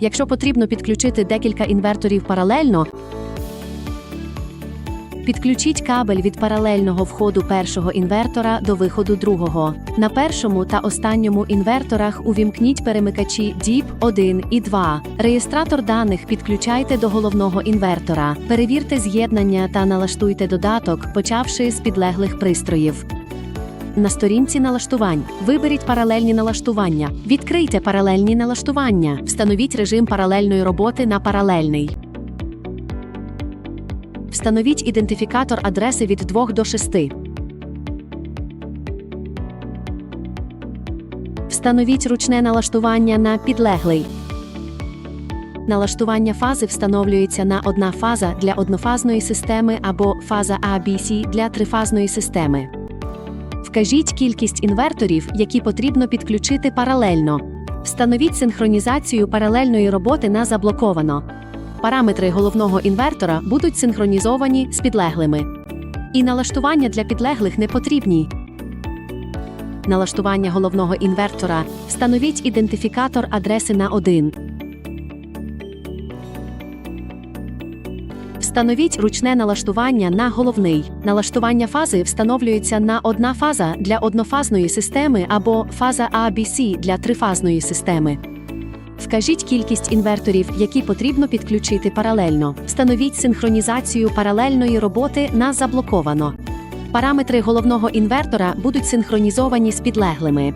Якщо потрібно підключити декілька інверторів паралельно, підключіть кабель від паралельного входу першого інвертора до виходу другого. На першому та останньому інверторах увімкніть перемикачі DIP 1 і 2. Реєстратор даних підключайте до головного інвертора. Перевірте з'єднання та налаштуйте додаток, почавши з підлеглих пристроїв. На сторінці налаштувань виберіть паралельні налаштування. Відкрийте паралельні налаштування. Встановіть режим паралельної роботи на паралельний. Встановіть ідентифікатор адреси від 2 до 6. Встановіть ручне налаштування на підлеглий. Налаштування фази встановлюється на одна фаза для однофазної системи або фаза ABC для трифазної системи. Вкажіть кількість інверторів, які потрібно підключити паралельно. Встановіть синхронізацію паралельної роботи на заблоковано. Параметри головного інвертора будуть синхронізовані з підлеглими. І налаштування для підлеглих не потрібні. Налаштування головного інвертора. Встановіть ідентифікатор адреси на 1. Встановіть ручне налаштування на головний. Налаштування фази встановлюється на одна фаза для однофазної системи або фаза ABC для трифазної системи. Вкажіть кількість інверторів, які потрібно підключити паралельно. Встановіть синхронізацію паралельної роботи на заблоковано. Параметри головного інвертора будуть синхронізовані з підлеглими.